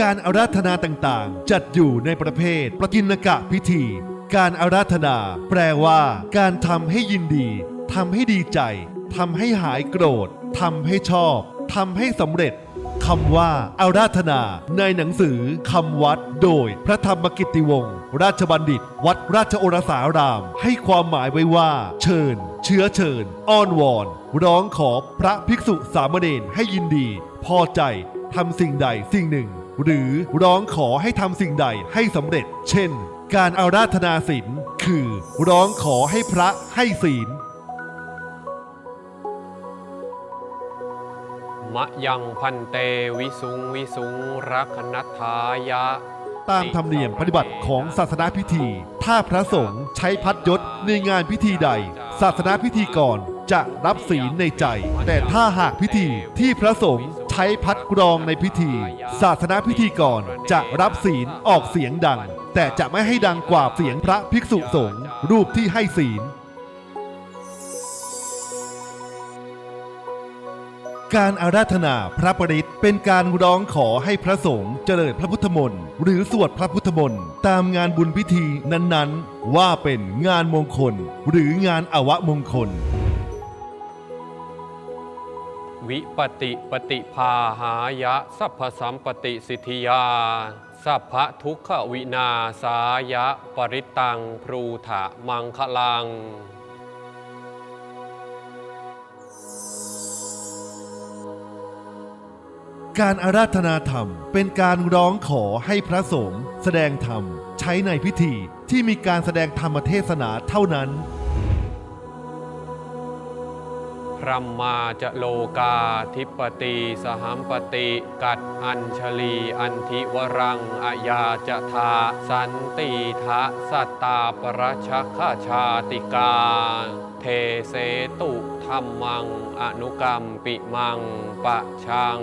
การอาราธนาต่างๆ จัดอยู่ในประเภทประกินกะพิธี การอาราธนา แปลว่า การทำให้ยินดีทำให้ดีใจทำให้หายโกรธทำให้ชอบทำให้สำเร็จคำว่าอาราธนา ในหนังสือคำวัด โดยพระธรรมกิตติวงศ์ราชบัณฑิต วัดราชโอรสาราม ให้ความหมายไว้ว่า เชิญ เชื้อเชิญ อ้อนวอน ร้องขอพระภิกษุสามเณรให้ยินดี พอใจทำสิ่งใดสิ่งหนึ่ง หรือร้องขอให้ทำสิ่งใดให้สำเร็จ เช่น การอาราธนาศีลคือ ร้องขอให้พระให้ศีลมะยังพันเตวิสุงวิสุงรักนัทายะ ตามธรรมเนียมปฏิบัติของศาสนาพิธี ถ้าพระสงฆ์ใช้พัดยศในงานพิธีใด ศาสนาพิธีกรจะรับศีลในใจ แต่ถ้าหากพิธีที่พระสงฆ์ใช้พัดกรองในพิธี ศาสนาพิธีกรจะรับศีลออกเสียงดัง แต่จะไม่ให้ดังกว่าเสียงพระภิกษุสงฆ์รูปที่ให้ศีล การอาราธนาพระปริตเป็นการร้องขอให้พระสงฆ์เจริญพระพุทธมนต์หรือสวดพระพุทธมนต์ตามงานบุญพิธีนั้นๆ ว่าเป็นงานมงคล หรืองานอวมงคล วิปติปฏิภาหายะ สัพพสัมปติสิทธิยา สัพพทุกขวินาสายะ ปริตตังพรูถะมังคลังการอาราธนาธรรม เป็นการร้องขอให้พระสงฆ์แสดงธรรม ใช้ในพิธีที่มีการแสดงธรรมเทศนาเท่านั้น รัมมาจะโลกาทิปติสหัมปติกัดอัญชลี อันทิวรังอายาจะทาสันติทะสัตตาปรชคาชาติกา เทเสตุธรรมัง อนุกรรมปิมังปะชัง